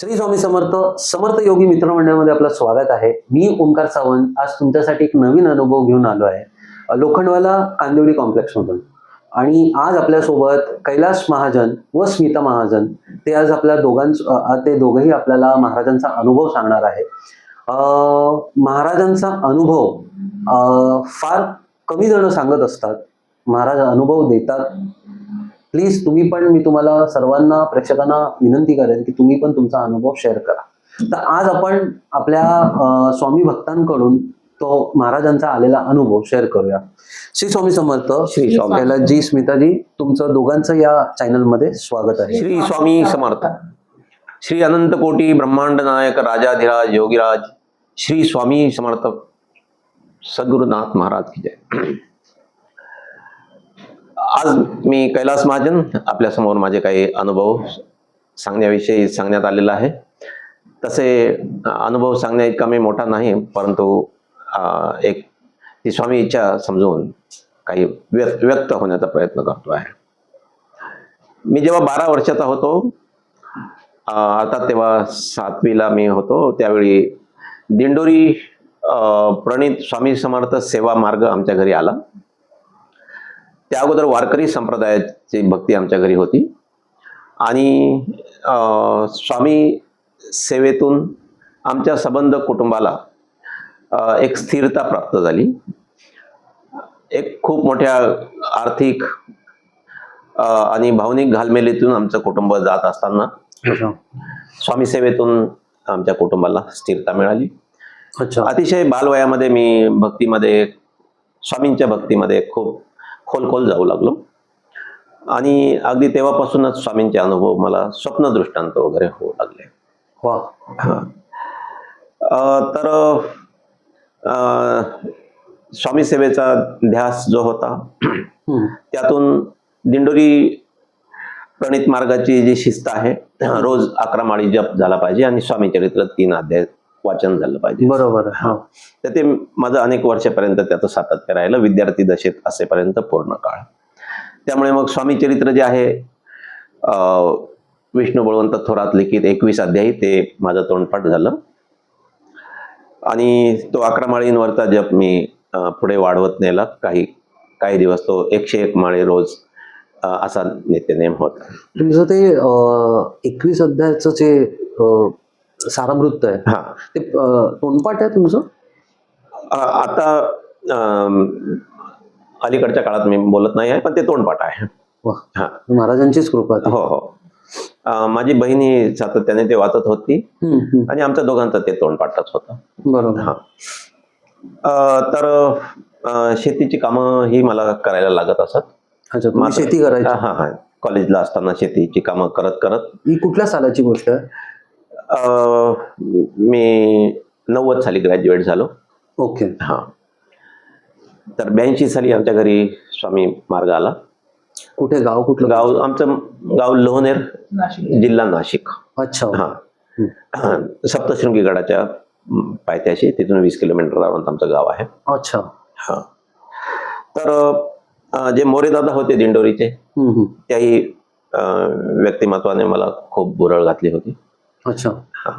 श्री स्वामी समर्थ समर्थ योगी मित्रमंडळामध्ये आपलं स्वागत आहे. मी ओंकार सावंत आज तुमच्यासाठी एक नवीन अनुभव घेऊन आलो आहे. लोखंडवाला कांदिवली कॉम्प्लेक्समधून. आणि आज आपल्यासोबत कैलास महाजन व स्मिता महाजन ते आज आपल्या दोघांच ते दोघंही आपल्याला महाराजांचा अनुभव सांगणार आहे. महाराजांचा अनुभव फार कमी जण सांगत असतात. महाराज अनुभव देतात. प्लीज तुम्ही पण मी तुम्हाला सर्वांना प्रेक्षकांना विनंती करेन की तुम्ही पण तुमचा अनुभव शेअर करा. तर आज आपण आपल्या स्वामी भक्तांकडून तो महाराजांचा आलेला अनुभव शेअर करूया. श्री स्वामी समर्थ श्री स्वामी. कैलासजी स्मिताजी तुमचं दोघांचं या चॅनलमध्ये स्वागत आहे. श्री स्वामी समर्थ. श्री अनंत कोटी ब्रह्मांड नायक राजाधिराज योगीराज श्री स्वामी समर्थ सद्गुरुनाथ महाराज की जय. आज मी कैलास महाजन आपल्यासमोर माझे काही अनुभव सांगण्याविषयी सांगण्यात आलेला आहे. तसे अनुभव सांगण्या इतका मी मोठा नाही परंतु एक ती स्वामी इच्छा समजून काही व्यक्त व्यक्त होण्याचा प्रयत्न करतो आहे. मी जेव्हा बारा वर्षाचा होतो आता अर्थात तेव्हा सातवीला मी होतो त्यावेळी दिंडोरी प्रणित स्वामी समर्थ सेवा मार्ग आमच्या घरी आला. त्या अगोदर वारकरी संप्रदायाची भक्ती आमच्या घरी होती. आणि स्वामी सेवेतून आमच्या संबंध कुटुंबाला एक स्थिरता प्राप्त झाली. एक खूप मोठ्या आर्थिक आणि भावनिक घालमेलीतून आमचं कुटुंब जात असताना स्वामी सेवेतून आमच्या कुटुंबाला स्थिरता मिळाली. अच्छा. अतिशय बालवयामध्ये मी भक्तीमध्ये स्वामींच्या भक्तीमध्ये खूप खोल खोल जाऊ लागलो आणि अगदी तेव्हापासूनच स्वामींचे अनुभव मला स्वप्न दृष्टांत वगैरे होऊ लागले वा हा. तर स्वामी सेवेचा ध्यास जो होता. त्यातून दिंडोरी प्रणित मार्गाची जी शिस्त आहे रोज अकरा माळी जप झाला पाहिजे आणि स्वामी चरित्र तीन अध्याय वाचन झालं पाहिजे. बरोबर. हा. तर ते माझं अनेक वर्षापर्यंत त्याचं सातत्य राहिलं. विद्यार्थी दशेत असेपर्यंत पूर्ण काळ. त्यामुळे मग स्वामी चरित्र जे आहे विष्णू बळवंत थोरात लिखित एकवीस अध्यायी ते माझं तोंडपाठ झालं. आणि तो अकरा माळींवरचा जप मी पुढे वाढवत नेला. काही काही दिवस तो एकशे एक माळे रोज असा नित्यनेम होता. तुमचं ते एकवीस अध्यायाचं जे सारामृत आहे. हा. ते तोंडपाठ आहे तुमचं? आता अलीकडच्या काळात मी बोलत नाही आहे पण ते तोंडपाठ आहे. हा. महाराजांचीच कृपा. हो हो. माझी बहिणी सातत्याने ते वाचत होती. आणि आमच्या दोघांचं ते तोंडपाठच होतं. बरोबर. हा. तर शेतीची कामं ही मला करायला लागत असत. शेती करायची. हा हा. कॉलेजला असताना शेतीची कामं करत करत. ही कुठल्या सालाची गोष्ट आहे? मी नव्वद साली ग्रॅज्युएट झालो. ओके हा. तर ब्याऐंशी साली आमच्या घरी स्वामी मार्ग आला. कुठे गाव कुठलं? गाव आमचं गाव लोहनेर जिल्हा नाशिक. अच्छा. हा. हा. सप्तशृंगी गडाच्या पायथ्याशी तिथून वीस किलोमीटर आमचं गाव आहे. अच्छा. हा. तर जे मोरेदादा होते दिंडोरीचे. त्याही व्यक्तिमत्वाने मला खूप बुरळ घातली होती. अच्छा. हा.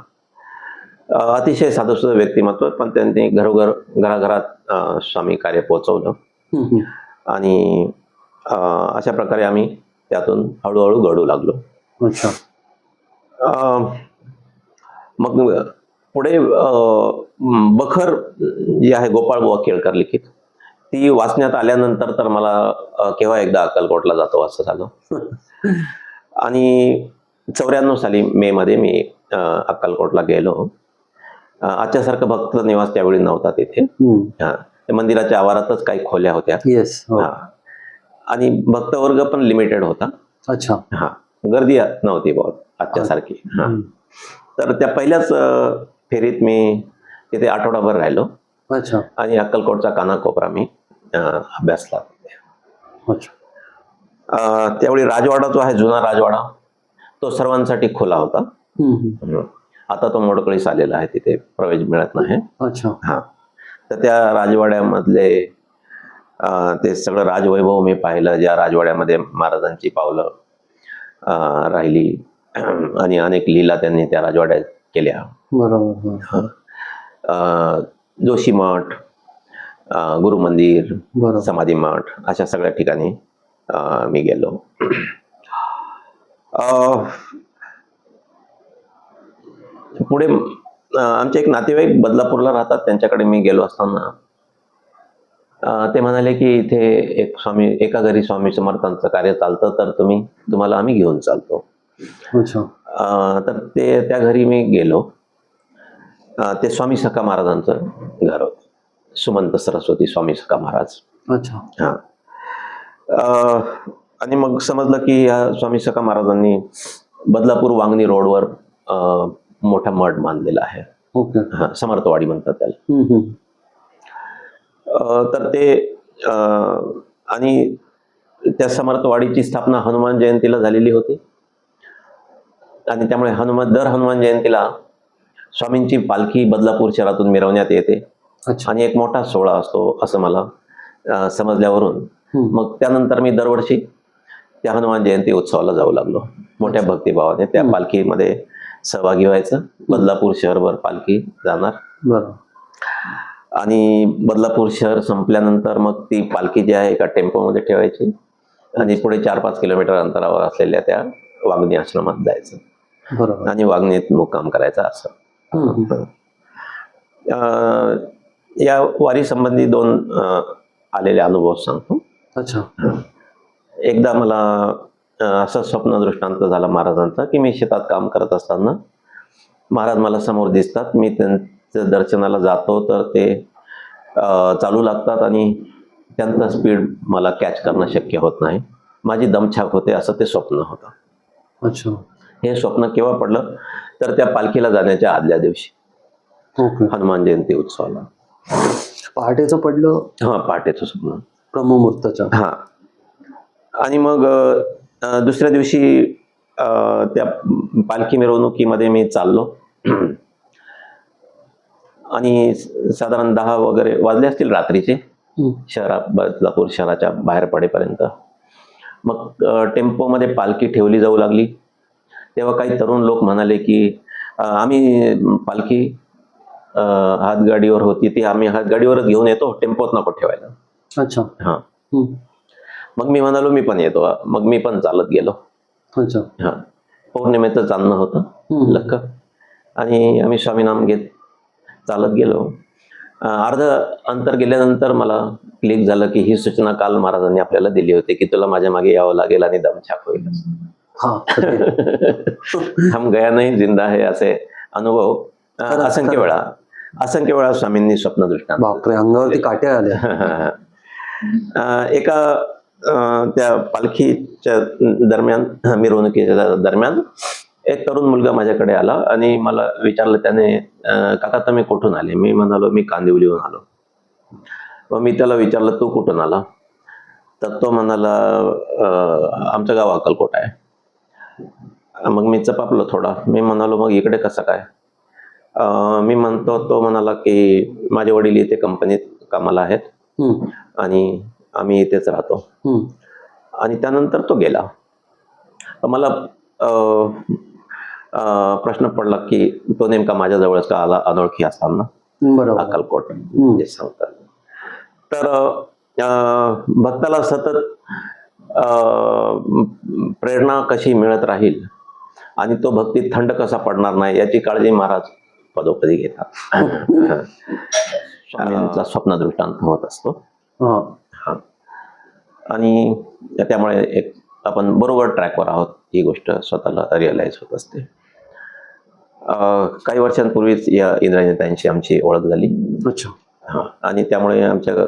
अतिशय साधुसुध व्यक्तिमत्व पण त्यांनी घरोघर घराघरात स्वामी कार्य पोहोचवलं. आणि अशा प्रकारे आम्ही त्यातून हळूहळू घडू लागलो. अच्छा. मग पुढे बखर जी आहे गोपाळ बुवा केळकर लिखित ती वाचण्यात आल्यानंतर तर मला केव्हा एकदा अक्कलकोटला जातो असं झालं. आणि चौऱ्याण्णव साली मे मध्ये मी अक्कलकोटला गेलो. आजच्यासारखं भक्त निवास त्यावेळी नव्हता तिथे. हा मंदिराच्या आवारातच काही खोल्या होत्या. येस हा. आणि भक्तवर्ग पण लिमिटेड होता. अच्छा. हा गर्दी नव्हती बहुत आजच्या सारखी हा. तर त्या पहिल्याच फेरीत मी तिथे आठवडाभर राहिलो. अच्छा. आणि अक्कलकोटचा कानाकोपरा मी अभ्यासला. त्यावेळी राजवाडा जो आहे जुना राजवाडा तो सर्वांसाठी खुला होता. आता तो मोडकळीस आलेला आहे तिथे प्रवेश मिळत नाही. अच्छा. हा. तर त्या राजवाड्यामधले ते सगळं राजवैभव मी पाहिलं ज्या राजवाड्यामध्ये महाराजांची पावलं राहिली आणि अनेक लीला त्यांनी त्या राजवाड्यात केल्या. बरोबर हा. जोशी मठ गुरु मंदिर समाधी मठ अशा सगळ्या ठिकाणी मी गेलो. अं, पुढे आमचे एक नातेवाईक बदलापूरला राहतात. त्यांच्याकडे मी गेलो असताना. ते म्हणाले की इथे एक स्वामी एका घरी स्वामी समर्थांचं कार्य चालतं तर तुम्ही तुम्हाला आम्ही घेऊन चालतो. तर ते त्या घरी मी गेलो. ते स्वामी सखा महाराजांचं घर होतं. सुमंत सरस्वती स्वामी सखा महाराज. अच्छा. हा. अं, आणि मग समजलं की या स्वामी सखा महाराजांनी बदलापूर वांगणी रोडवर अं, मोठा मठ बांधलेला आहे. हा समर्थवाडी म्हणतात त्याला. तर ते अं, आणि त्या समर्थवाडीची स्थापना हनुमान जयंतीला झालेली होती. आणि त्यामुळे हनुमान दर हनुमान जयंतीला स्वामींची पालखी बदलापूर शहरातून मिरवण्यात येते. आणि एक मोठा सोहळा असतो असं मला समजल्यावरून. मग त्यानंतर मी दरवर्षी त्या हनुमान जयंती उत्सवाला जाऊ लागलो. मोठ्या भक्तिभावाने त्या. पालखीमध्ये सहभागी व्हायचं. बदलापूर शहरभर पालखी जाणार. आणि बदलापूर शहर संपल्यानंतर मग ती पालखी जी आहे एका टेम्पोमध्ये ठेवायची. आणि पुढे चार पाच किलोमीटर अंतरावर असलेल्या त्या वागणी आश्रमात जायचं. बरोबर. आणि वागणीत मुक्काम करायचा असं. या वारी संबंधी दोन आलेले अनुभव सांगतो. अच्छा. एकदा मला असं स्वप्न दृष्टांत झाला महाराजांचा की मी शेतात काम करत असताना महाराज मला समोर दिसतात. मी त्यांच्या दर्शनाला जातो तर ते चालू लागतात आणि त्यांचा स्पीड मला कॅच करणं शक्य होत नाही. माझी दमछाक होते असं ते स्वप्न होतं. अच्छा. हे स्वप्न केव्हा पडलं? तर त्या पालखीला जाण्याच्या आदल्या दिवशी. हनुमान जयंती उत्सवाला. पहाटेचं पडलं? हा पहाटेचं स्वप्न. ब्रह्ममुहूर्ताच्या. हा. आणि मग दुसऱ्या दिवशी त्या पालखी मिरवणुकीमध्ये मी चाललो. आणि साधारण दहा वगैरे वाजले असतील रात्रीचे. शहरात बदलापूर शहराच्या बाहेर पडेपर्यंत. मग टेम्पोमध्ये पालखी ठेवली जाऊ लागली. तेव्हा काही तरुण लोक म्हणाले की आम्ही पालखी हातगाडीवर होती. ती आम्ही हातगाडीवरच घेऊन येतो. टेम्पोत नको ठेवायला. अच्छा. हा. मग मी म्हणालो मी पण येतो. मग मी पण चालत गेलो. अच्छा. हा. पौर्णिमेचं चांदणं होतं. लक्क. आणि आम्ही स्वामीनाम घेत चालत गेलो. अर्ध अंतर गेल्यानंतर मला क्लिक झालं की ही सूचना काल महाराजांनी आपल्याला दिली होती की तुला माझ्या मागे यावं लागेल आणि दमछाक होईल. हा खरं. हम गया नाही जिंदा आहे असे अनुभव असंख्य. वेळा असंख्य वेळा स्वामींनी स्वप्न बापरे अंगावरती काट्या आल्या. एका त्या पालखीच्या दरम्यान मिरवणुकीच्या दरम्यान एक तरुण मुलगा माझ्याकडे आला आणि मला विचारलं त्याने काका तुम्ही कुठून आले? मी म्हणालो मी कांदिवलीहून आलो. मग मी त्याला विचारलं तू कुठून आला? तर तो म्हणाला "अं, आमचं गाव अक्कलकोट आहे. मग मी चपापलो थोडा. मी म्हणालो मग इकडे कसं काय? मी म्हणतो तो म्हणाला की माझे वडील इथे कंपनीत कामाला आहेत. आणि आम्ही इथेच राहतो. आणि त्यानंतर तो गेला. मला प्रश्न पडला की तो नेमका माझ्याजवळच का आला? अनोळखी असताना? बरोबर. अक्कलकोट. जे सांगतात. तर अं, भक्ताला सतत अं, प्रेरणा कशी मिळत राहील? आणि तो भक्तीत थंड कसा पडणार नाही? याची काळजी महाराज पदोपदी घेतात. स्वप्न दृष्टांत होत असतो. आणि त्यामुळे एक आपण बरोबर ट्रॅकवर आहोत ही गोष्ट स्वतःला रिअलाइज होत असते. काही वर्षांपूर्वीच या इंद्रायणीताईंशी आमची ओळख झाली. अच्छा. हा. आणि त्यामुळे आमच्या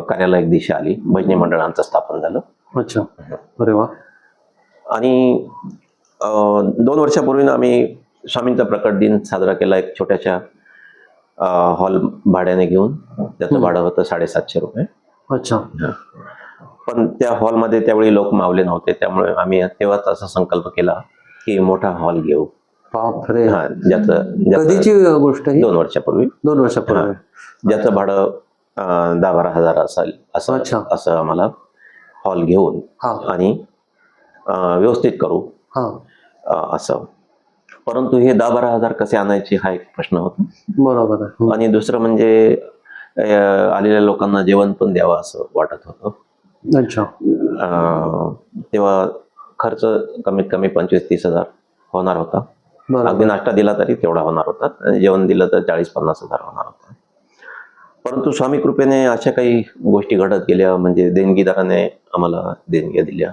कार्याला एक दिशा आली. भजनी मंडळांचं स्थापन झालं. अच्छा. अरे वा. आणि दोन वर्षापूर्वी आम्ही स्वामींचा प्रकट दिन साजरा केला एक छोट्याशा हॉल भाड्याने घेऊन. त्याचं. भाडं होतं साडेसातशे रुपये. अच्छा. पण त्या हॉलमध्ये त्यावेळी लोक मावले नव्हते त्यामुळे आम्ही तेव्हाच असा संकल्प केला की मोठा हॉल घेऊ. हा कधीची गोष्ट ही? दोन वर्षापूर्वी. दोन वर्षापूर्वी. ज्याचं भाडं दहा बारा हजार असेल असं अच्छा. असं आम्हाला हॉल घेऊन आणि व्यवस्थित करू. हा. असं. परंतु हे दहा बारा हजार कसे आणायचे हा एक प्रश्न होता. बरोबर. आणि दुसरं म्हणजे आलेल्या लोकांना जेवण पण द्यावं असं वाटत होतं. अच्छा. तेव्हा खर्च कमीत कमी पंचवीस तीस हजार होणार होता. अगदी नाश्ता दिला तरी तेवढा होणार होता. आणि जेवण दिलं तर चाळीस पन्नास हजार होणार होता. परंतु स्वामी कृपेने अशा काही गोष्टी घडत गेल्या म्हणजे देणगीदाराने आम्हाला देणग्या दिल्या.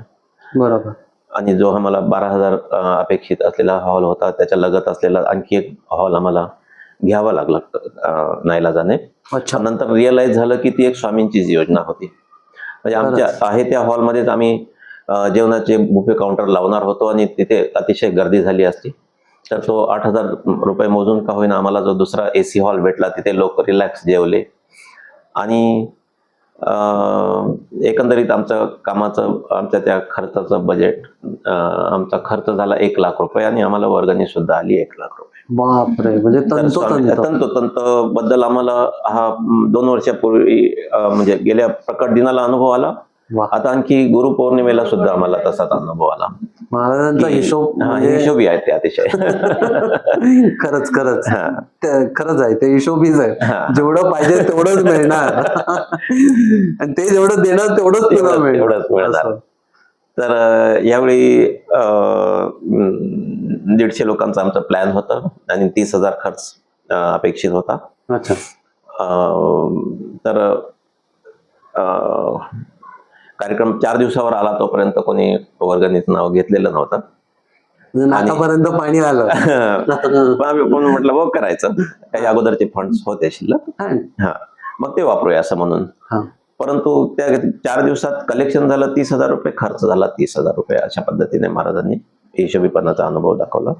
बरोबर. आणि जो आम्हाला बारा हजार अपेक्षित असलेला हॉल होता त्याच्या लगत असलेला आणखी एक हॉल आम्हाला घ्यावा लागला अं, नाईलाजाने. अच्छा. नंतर रिअलाइज झालं की ती एक स्वामींचीच योजना होती. म्हणजे आमच्या आहे त्या हॉलमध्येच आम्ही जेवणाचे बुफे काउंटर लावणार होतो आणि तिथे अतिशय गर्दी झाली असती. तर तो आठ हजार रुपये मोजून का होईना आम्हाला जो दुसरा ए सी हॉल भेटला तिथे लोक रिलॅक्स जेवले. आणि एकंदरीत आमचं कामाचं आमच्या त्या खर्चाचं बजेट आमचा खर्च झाला एक लाख रुपये आणि आम्हाला वर्गणी सुद्धा आली एक लाख रुपये. बापरे म्हणजे तंतोतंत. बद्दल आम्हाला हा दोन वर्षापूर्वी म्हणजे गेल्या प्रकट दिनाला अनुभव आला. आता आणखी गुरुपौर्णिमेला सुद्धा आम्हाला तसाच अनुभव आला. महाराजांचा हिशोब म्हणजे हिशोबी आहे ते अतिशय. खरंच खरंच. खरंच आहे ते हिशोबीच आहे. जेवढं पाहिजे तेवढंच मिळणार. आणि ते जेवढं देणार तेवढंच तुला मिळणार. तर यावेळी दीडशे लोकांचा आमचा प्लॅन होता आणि तीस हजार खर्च अपेक्षित होता. अच्छा. तर कार्यक्रम चार दिवसावर आला तोपर्यंत कोणी वर्गणीचं नाव घेतलेलं नव्हतं. म्हणजे नाकापर्यंत पाणी आलं. पण म्हटलं बघ करायचं. काही अगोदरचे फंड्स होते शिल्लक. हा. हा. मग ते वापरूया असं म्हणून. हा. परंतु त्या चार दिवसात कलेक्शन झालं तीस हजार रुपये खर्च झाला तीस हजार रुपये अशा पद्धतीने महाराजांनी हिशोबीपणाचा अनुभव दाखवला.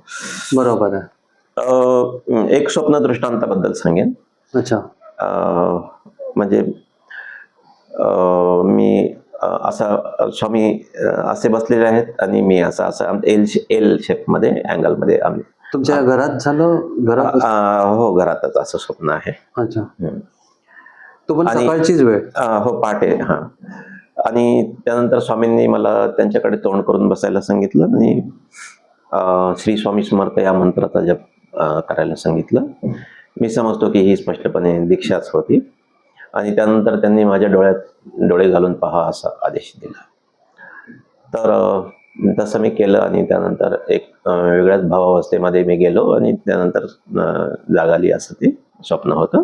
बरोबर आहे. एक स्वप्न दृष्टांताबद्दल सांगेन. अच्छा. म्हणजे मी असा स्वामी असे बसलेले आहेत आणि मी असं असं एल एल शेपमध्ये अँगलमध्ये आम्ही तुमच्या घरात झालं? घरात हो घरातच असं स्वप्न आहे. अच्छा. तो पण आणि- सकाळचीच वेळ. अं, हो पहाटे हा. आणि त्यानंतर स्वामींनी मला त्यांच्याकडे तोंड करून बसायला सांगितलं आणि अं, श्री स्वामी समर्थ या मंत्राचा जप अं, करायला सांगितलं. मी समजतो की ही स्पष्टपणे दीक्षाच होती. आणि त्यानंतर त्यांनी माझ्या डोळ्यात डोळे घालून पहा असा आदेश दिला. तर अं, तसं मी केलं आणि त्यानंतर एक अं, वेगळ्याच भावावस्थेमध्ये मी गेलो आणि त्यानंतर अं, जाग आली असं ते स्वप्न होतं.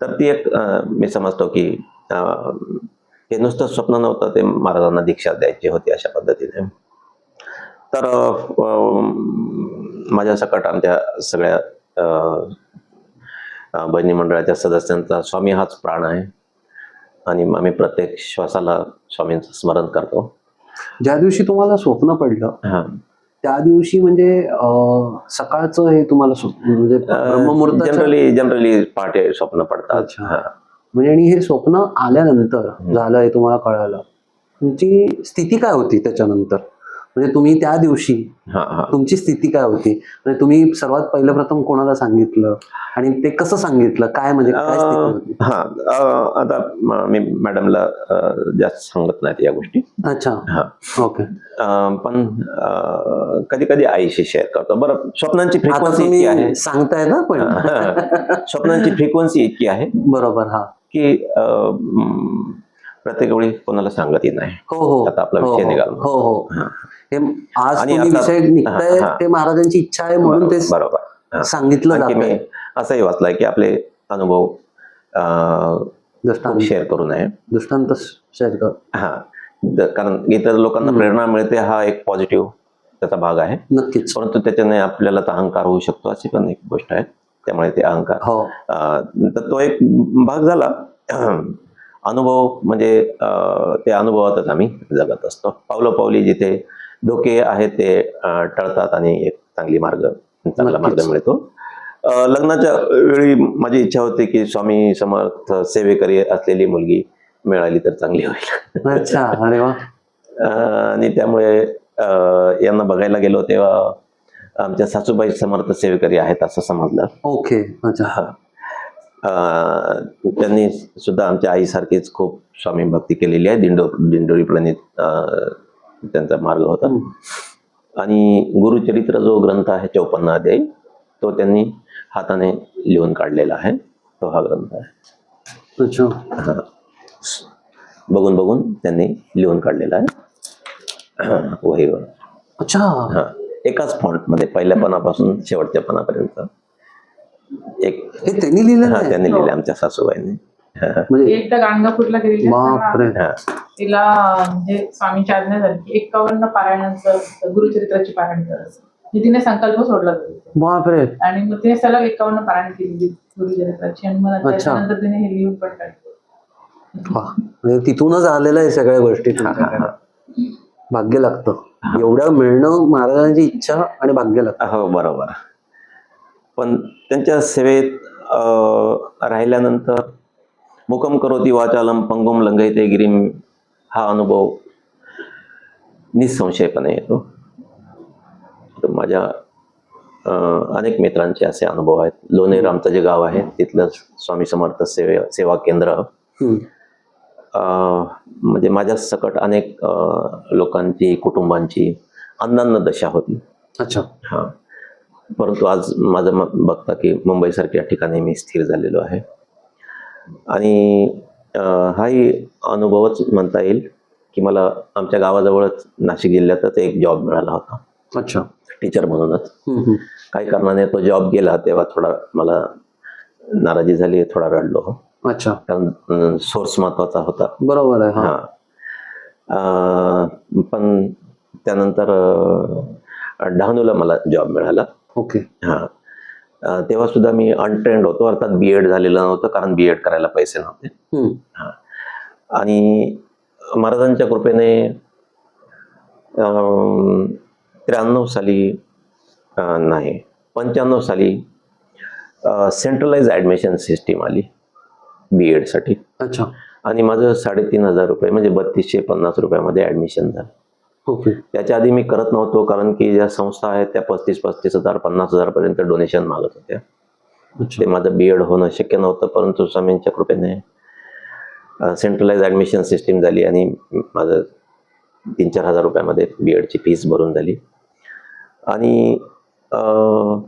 तर ती एक मी समजतो की हे नुसतं स्वप्न नव्हतं ते महाराजांना दीक्षा द्यायची होती अशा पद्धतीने. तर माझ्या सकट आमच्या सगळ्या भजनी मंडळाच्या सदस्यांचा स्वामी हाच प्राण आहे. आणि आम्ही प्रत्येक श्वासाला स्वामींचं स्मरण करतो. ज्या दिवशी तुम्हाला स्वप्न पडलं हा. त्या दिवशी म्हणजे सकाळचं हे तुम्हाला म्हणजे जनरली जनरली पहाटे स्वप्न पडतात. अच्छा. म्हणजे आणि हे स्वप्न आल्यानंतर झालं हे तुम्हाला कळालं. तुमची स्थिती काय होती त्याच्यानंतर? म्हणजे तुम्ही त्या दिवशी तुमची स्थिती काय होती? म्हणजे तुम्ही सर्वात पहिलं प्रथम कोणाला सांगितलं? आणि ते कसं सांगितलं? काय म्हणजे काय स्थिती होती? हा आता म- मॅडमला जास्त सांगत नाहीत या गोष्टी. अच्छा. हा. ओके. पण कधी कधी आईशी शेअर करतो. बरं स्वप्नांची फ्रिक्वेन्सी इतकी आहे. सांगताय ना पण. स्वप्नांची फ्रिक्वेन्सी इतकी आहे बरोबर हा. की प्रत्येक वेळी कोणाला सांगतही नाही. हो हो. आता आपला हो, विषय हो, निघाला. हो हो. हा. आज विषय निघताय. ते महाराजांची इच्छा आहे म्हणून ते बरोबर. सांगितलं जात मी असंही वाचलंय की आपले अनुभव दृष्टांत. शेअर करू नये. दृष्टांत शेअर कर. हा. कारण इतर लोकांना प्रेरणा मिळते हा एक पॉझिटिव्ह त्याचा भाग आहे. नक्कीच. परंतु त्याच्याने आपल्याला तर अहंकार होऊ शकतो अशी पण एक गोष्ट आहे. त्यामुळे ते अहंकार. हो. तर तो एक भाग झाला. अनुभव म्हणजे ते अनुभवातच आम्ही जगत असतो. पावलं पावली जिथे धोके आहेत ते टळतात आणि एक चांगली मार्ग चांगला मार्ग. मिळतो. लग्नाच्या वेळी माझी इच्छा होती की स्वामी समर्थ सेवेकरी असलेली मुलगी मिळाली तर चांगली होईल. अच्छा. अरे वा. अं, आणि त्यामुळे यांना बघायला गेलो तेव्हा आमच्या सासूबाई समर्थ सेवेकरी आहेत असं समजलं. ओके. अच्छा. हा. त्यांनी सुद्धा आमच्या आईसारखीच खूप स्वामी भक्ती केलेली आहे. दिंडो दिंडोरी प्रणित त्यांचा मार्ग होता. आणि गुरुचरित्र जो ग्रंथ आहे चौपन्न अध्यायी तो त्यांनी हाताने लिहून काढलेला आहे. तो हा ग्रंथ आहे. हा. बघून बघून त्यांनी लिहून काढलेला आहे. हा, वहीवर. अच्छा. हा. एकाच फॉन्टमध्ये पहिल्या पानापासून शेवटच्या पानापर्यंत एक हे त्यांनी लिहिलेलं हा आहे. त्यांनी लिहिले आमच्या सासूबाईंनी. हा, म्हणजे एकदा गेलेली बापरे हा. तिला म्हणजे स्वामींची आज्ञा झाली की पारायणाचं गुरुचरित्राची पारायण करायचं. म्हणजे तिने संकल्प सोडला. बापरे आणि मग तिने सलग एक्कावन्न पारायण केली गुरुचरित्राची. आणि मग अच्छा. त्याच्यानंतर तिने हे लिहून पण काढलं. वा. म्हणजे तिथूनच आलेलं आहे सगळ्या गोष्टी तुमच्याकडे. भाग्य लागतं. एवढं मिळणं महाराजांची इच्छा आणि भाग्य लागतं. हो बरोबर. पण त्यांच्या सेवेत अं, राहिल्यानंतर मुकम करोती वाचालम पंगुम लंघयते गिरीम हा अनुभव निसंशयपणे येतो. माझ्या अनेक मित्रांचे असे अनुभव आहेत. लोणेर आमचं जे गाव आहे तिथलं स्वामी समर्थ सेवे सेवा केंद्र. म्हणजे माझ्या सकट अनेक लोकांची कुटुंबांची अन्नान्न दशा होती. अच्छा. हा. परंतु आज माझं मत बघता की मुंबईसारख्या ठिकाणी मी स्थिर झालेलो आहे. आणि हाही अनुभवच म्हणता येईल की मला आमच्या गावाजवळच नाशिक जिल्ह्यातच एक जॉब मिळाला होता. अच्छा. टीचर म्हणूनच. काही कारणाने तो जॉब गेला तेव्हा थोडा मला नाराजी झाली थोडा रडलो. अच्छा. कारण सोर्स महत्त्वाचा होता. बरोबर आहे हा. पण त्यानंतर डहाणूला मला जॉब मिळाला. ओके हा. तेव्हा सुद्धा मी अनट्रेंड होतो. अर्थात बी एड झालेलं नव्हतं कारण बी एड करायला पैसे नव्हते. हम्म. आणि महाराजांच्या कृपेने त्र्याण्णव साली नाही पंच्याण्णव साली सेंट्रलाइज ॲडमिशन सिस्टीम आली बी एडसाठी अच्छा. आणि माझं साडेतीन हजार रुपये म्हणजे बत्तीसशे पन्नास रुपयामध्ये ॲडमिशन झालं. त्याच्या आधी मी करत नव्हतो कारण की ज्या संस्था आहेत त्या पस्तीस पस्तीस हजार पन्नास हजारपर्यंत डोनेशन मागत होत्या. ते माझं बी एड होणं शक्य नव्हतं परंतु स्वामींच्या कृपेने सेंट्रलाइज ॲडमिशन सिस्टीम झाली आणि माझं तीन चार हजार रुपयामध्ये बी एडची फीस भरून झाली. आणि अं,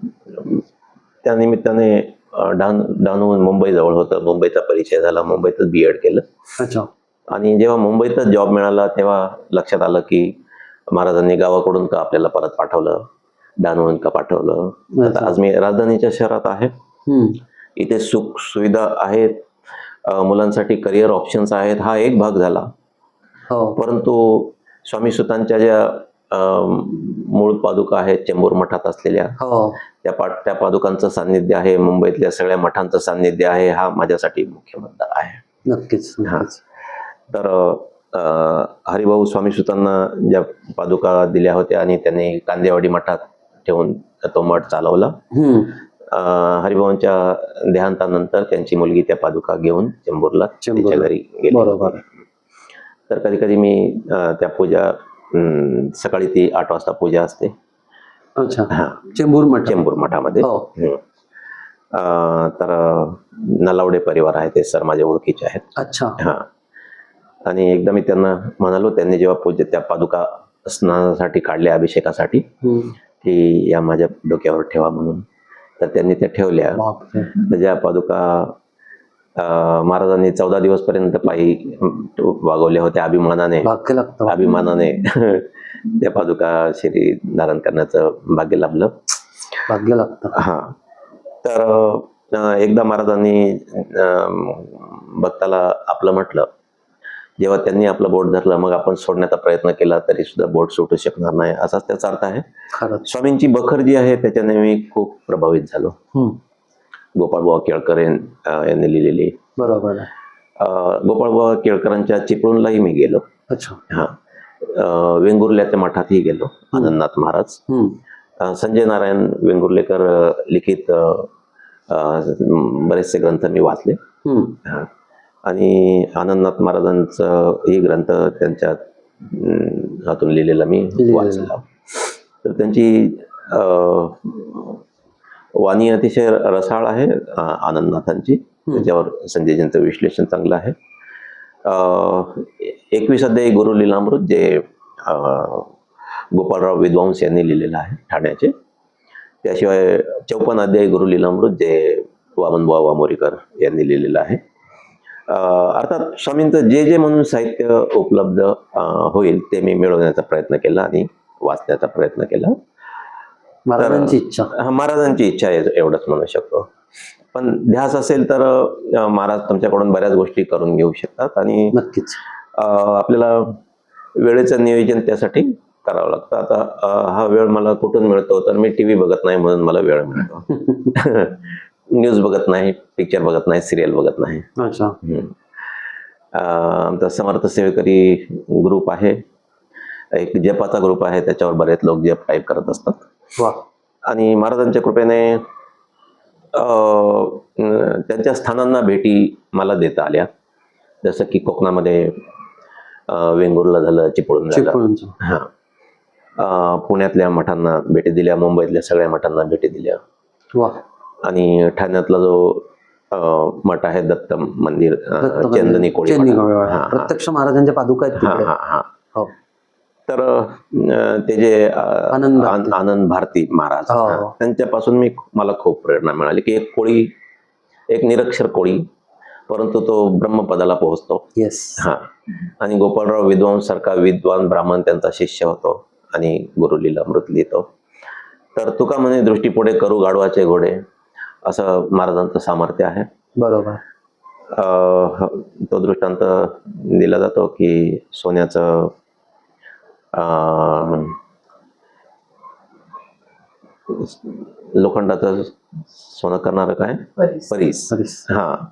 त्या निमित्ताने अं, डहाण डहाणून मुंबईजवळ होतं. मुंबईचा परिचय झाला मुंबईतच बी एड केलं. अच्छा. आणि जेव्हा मुंबईतच जॉब मिळाला तेव्हा लक्षात आलं की महाराजांनी गावाकडून का आपल्याला परत पाठवलं? डहाणून का पाठवलं? आता आज मी राजधानीच्या शहरात आहे. इथे सुख सुविधा आहेत. मुलांसाठी करिअर ऑप्शन्स आहेत. हा एक भाग झाला. हो. परंतु स्वामी सुतांच्या ज्या मूळ पादुका आहेत चेंबूर मठात असलेल्या हो. त्या पा त्या पादुकांचं सान्निध्य आहे. मुंबईतल्या सगळ्या मठांचं सान्निध्य आहे. हा माझ्यासाठी मुख्य मुद्दा आहे. नक्कीच नक्कीच. तर हरिभाऊ स्वामी सुतांना ज्या पादुका दिल्या होत्या आणि त्यांनी कांदेवाडी मठात ठेवून तो मठ चालवला. हरिभाऊंच्या देहांतानंतर त्यांची मुलगी त्या पादुका घेऊन चेंबूरला घरी गेली. बरोबर. तर कधी कधी मी त्या पूजा सकाळी ती आठ वाजता पूजा असते. अच्छा. हा. चेंबूर मठ चेंबूर मठामध्ये. हो. तर नलावडे परिवार आहे ते सर माझ्या ओळखीचे आहेत. अच्छा. हा. आणि एकदा मी त्यांना म्हणालो त्यांनी जेव्हा पूजे त्या पादुका स्नानासाठी काढल्या अभिषेकासाठी. की या माझ्या डोक्यावर ठेवा म्हणून. तर त्यांनी त्या ठेवल्या. ज्या पादुका महाराजांनी चौदा दिवस पर्यंत पायी वागवल्या होत्या अभिमानाने. अभिमानाने. त्या पादुका शरीर धारण करण्याचं भाग्य लाभलं. भाग्य लागतं. हा. तर एकदा महाराजांनी भक्ताला आपलं म्हटलं जेव्हा त्यांनी आपलं बोट धरलं मग आपण सोडण्याचा प्रयत्न केला तरी सुद्धा बोट सुटू शकणार नाही. असाच त्याचा अर्थ आहे. स्वामींची बखर जी आहे त्याच्याने मी खूप प्रभावित झालो. गोपाळबुवा केळकर यांनी लिहिलेली. बरोबर गोपाळबुवा केळकरांच्या चिपळूणलाही मी गेलो. अच्छा. हा. वेंगुर्ल्याच्या मठातही गेलो आनंदनाथ महाराज. संजय नारायण वेंगुर्लेकर लिखित बरेचसे ग्रंथ मी वाचले. आणि आनंदनाथ महाराजांचं ही ग्रंथ त्यांच्या हातून लिहिलेला मी. वाचला. तर त्यांची वाणी अतिशय रसाळ आहे आनंदनाथांची. त्याच्यावर संजयजींचं विश्लेषण चांगलं आहे. एकवीस अध्यायी गुरु लीलामृत जे गोपाळराव विद्वांस यांनी लिहिलेलं आहे ठाण्याचे. त्याशिवाय चौपन्न अध्याय गुरु लीलामृत जे वामनभाऊ वामोरीकर यांनी लिहिलेलं आहे. अर्थात स्वामींचं जे जे म्हणून साहित्य उपलब्ध होईल ते मी मिळवण्याचा प्रयत्न केला आणि वाचण्याचा प्रयत्न केला. महाराजांची इच्छा. हा, महाराजांची इच्छा आहे एवढंच म्हणू शकतो. पण ध्यास असेल तर महाराज तुमच्याकडून बऱ्याच गोष्टी करून घेऊ शकतात आणि नक्कीच. आपल्याला वेळेचं नियोजन त्यासाठी करावं लागतं. आता हा वेळ मला कुठून मिळतो? तर मी टी व्ही बघत नाही म्हणून मला वेळ मिळतो. न्यूज बघत नाही पिक्चर बघत नाही सिरियल बघत नाही. अच्छा. आमचा समर्थ सेवेकरी ग्रुप आहे. एक जपाचा ग्रुप आहे त्याच्यावर बरेच लोक जप टाईप करत असतात. आणि महाराजांच्या कृपेने त्यांच्या स्थानांना भेटी मला देता आल्या. जसं की कोकणामध्ये वेंगुर्ला झालं चिपळूण झालं. हा. पुण्यातल्या मठांना भेटी दिल्या मुंबईतल्या सगळ्या मठांना भेटी दिल्या. आणि ठाण्यातला जो मठ आहे दत्त मंदिर. चंदनी कोळी. प्रत्यक्ष महाराजांच्या पादुका आहेत हा हा हा. हो. तर ते जे आनंद आनंद भारती महाराज हो. त्यांच्यापासून मी मला खूप प्रेरणा मिळाली की एक कोळी एक निरक्षर कोळी परंतु तो ब्रह्मपदाला पोहोचतो. येस हा. आणि गोपाळराव विद्वांस सारखा विद्वान ब्राह्मण त्यांचा शिष्य होतो आणि गुरु लीलामृत लिहितो. तर तुका म्हणे दृष्टीपुढे करू गाढवाचे घोडे असं महाराजांचं सामर्थ्य आहे. बरोबर. अं, तो दृष्टांत दिला जातो की सोन्याचं अं, लोखंडाचं सोनं करणारं काय? परीस. हा.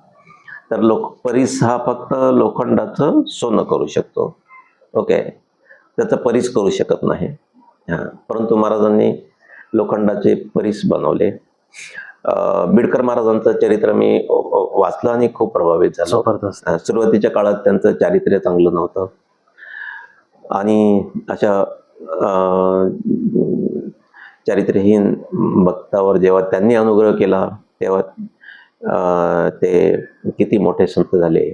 तर लोक परीस हा फक्त लोखंडाचं सोनं करू शकतो. ओके. त्याचं परीस करू शकत नाही. हा. परंतु महाराजांनी लोखंडाचे परीस बनवले. बिडकर महाराजांचं चरित्र मी वाचलं आणि खूप प्रभावित झालो. सुरुवातीच्या काळात त्यांचं चारित्र्य चांगलं नव्हतं. आणि अशा चारित्र्यहीन भक्तावर जेव्हा त्यांनी अनुग्रह केला तेव्हा ते किती मोठे संत झाले.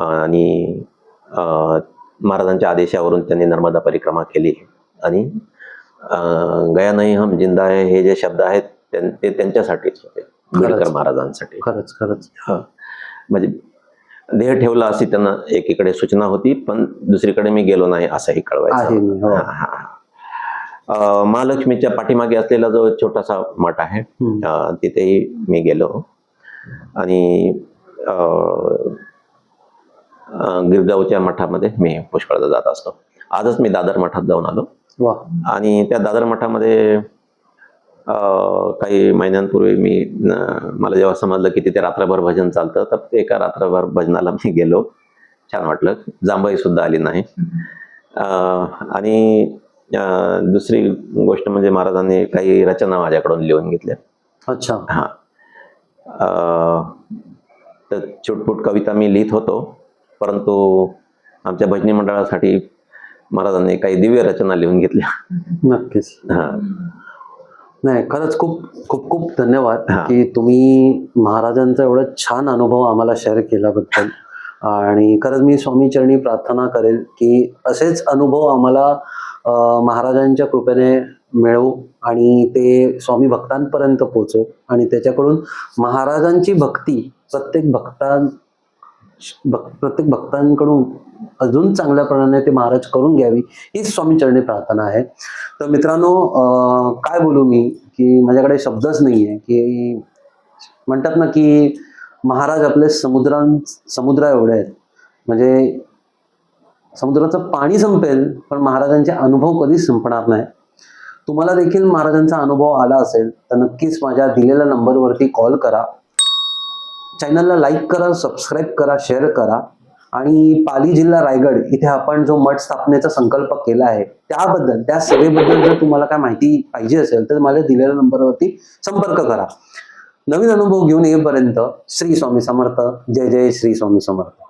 आणि महाराजांच्या आदेशावरून त्यांनी नर्मदा परिक्रमा केली. आणि गया नाही हम जिंदा आहे हे जे शब्द आहेत ते त्यांच्यासाठीच होते खरंच. महाराजांसाठी. खरंच खरंच. हा. म्हणजे देह ठेवला अशी त्यांना एकीकडे सूचना होती पण दुसरीकडे मी गेलो नाही असंही कळवायचं हो. महालक्ष्मीच्या पाठीमागे असलेला जो छोटासा मठ आहे तिथेही मी गेलो. आणि गिरगावच्या मठामध्ये मी पुष्कळदा जात असतो. आजच मी दादर मठात जाऊन आलो. आणि त्या दादर मठामध्ये काही महिन्यांपूर्वी मी मला जेव्हा समजलं की तिथे रात्रभर भजन चालतं तर एका रात्रभर भजनाला मी गेलो. छान वाटलं. जांभई सुद्धा आली नाही. आणि दुसरी गोष्ट म्हणजे महाराजांनी काही रचना माझ्याकडून लिहून घेतल्या. अच्छा. हा. तर छुटपुट कविता मी लिहित होतो. परंतु आमच्या भजनी मंडळासाठी महाराजांनी काही दिव्य रचना लिहून घेतल्या. नक्कीच. हा. नाही खरंच खूप खूप खूप धन्यवाद. की तुम्ही महाराजांचा एवढा छान अनुभव आम्हाला शेअर केल्याबद्दल आणि खरंच मी स्वामी चरणी प्रार्थना करेल की असेच अनुभव आम्हाला महाराजांच्या कृपेने मिळवू आणि ते स्वामी भक्तांपर्यंत पोचो आणि त्याच्याकडून महाराजांची भक्ती प्रत्येक भक्तां भक- प्रत्येक भक्तांकडून अजून चांगल्या प्रमाणे ते महाराज करून घ्यावी हीच स्वामी चरणी प्रार्थना आहे. तर मित्रांनो काय बोलू मी की माझ्याकडे शब्दच नाही आहे की म्हणतात ना की महाराज आपले समुद्रां समुद्रा एवढे आहेत. म्हणजे समुद्राचं पाणी संपेल पण महाराजांचे अनुभव कधीच संपणार नाही. तुम्हाला देखील महाराजांचा अनुभव आला असेल तर नक्कीच माझ्या दिलेल्या नंबरवरती कॉल करा. चॅनलला लाईक करा सबस्क्राईब करा शेअर करा. आणि पाली जिल्हा रायगड इथे आपण जो मठ स्थापनेचा संकल्प केला आहे त्याबद्दल त्या सेवेबद्दल जर तुम्हाला काय माहिती पाहिजे असेल तर माझ्या दिलेल्या नंबरवरती संपर्क करा. नवीन अनुभव घेऊन येईपर्यंत श्री स्वामी समर्थ. जय जय श्री स्वामी समर्थ.